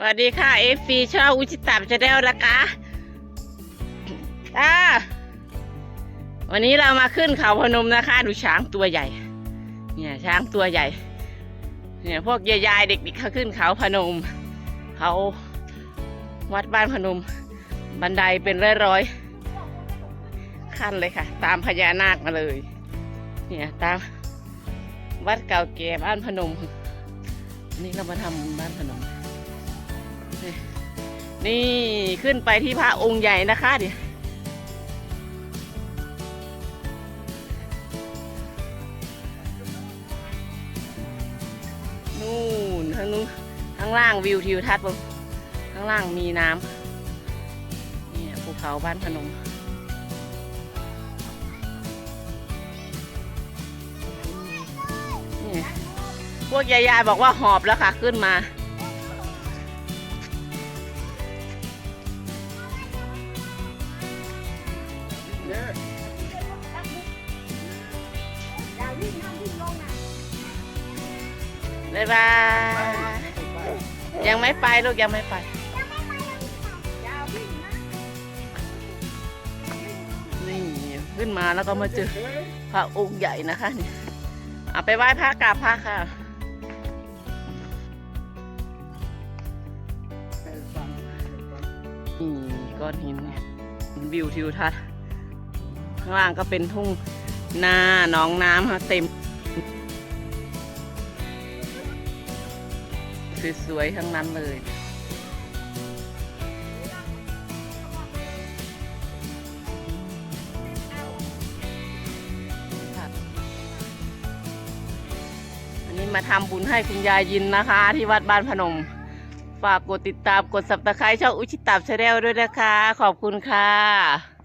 สวัสดีค่ะเอฟซีชอบอุชิตามชาแนลนะคะอ่าวันนี้เรามาขึ้นเขาพนมนะคะ ดูช้างตัวใหญ่ เนี่ยช้างตัวใหญ่ เนี่ยพวกยายๆเด็กๆเขาขึ้นเขาพนม เขาวัดบ้านพนม บันไดเป็นร้อยๆขั้นเลยค่ะ ตามพญานาคมาเลย เนี่ยตามวัดเก่าแก่บ้านพนม นี่เรามาทำบ้านพนม นี่ขึ้นไปที่พระองค์ใหญ่นะคะเดี๋ยนู่นข้างนู้นข้างล่างวิวทิวทัศน์บนข้างล่างมีน้ำนี่ภูเขาบ้านพนมนี่พวกยายๆบอกว่าหอบแล้วค่ะขึ้นมา บ๊ายบาย ยังไม่ไปลูกยังไม่ไป นี่ขึ้นมาแล้วก็มาเจอพระองค์ใหญ่นะคะนี่เอาไปไหว้พระกราบพระค่ะนี่ก้อนหินวิวทิวทัศน์างล่างก็เป็นทุ่งนาหนองน้ำค่ะเต็ม สวยๆทั้งนั้นเลยอันนี้มาทำบุญให้คุณยายยินนะคะ ที่วัดบ้านพนม ฝากกดติดตามกดสับตะไคร้ช่องอุชิตับชาแนลด้วยนะคะ ขอบคุณค่ะ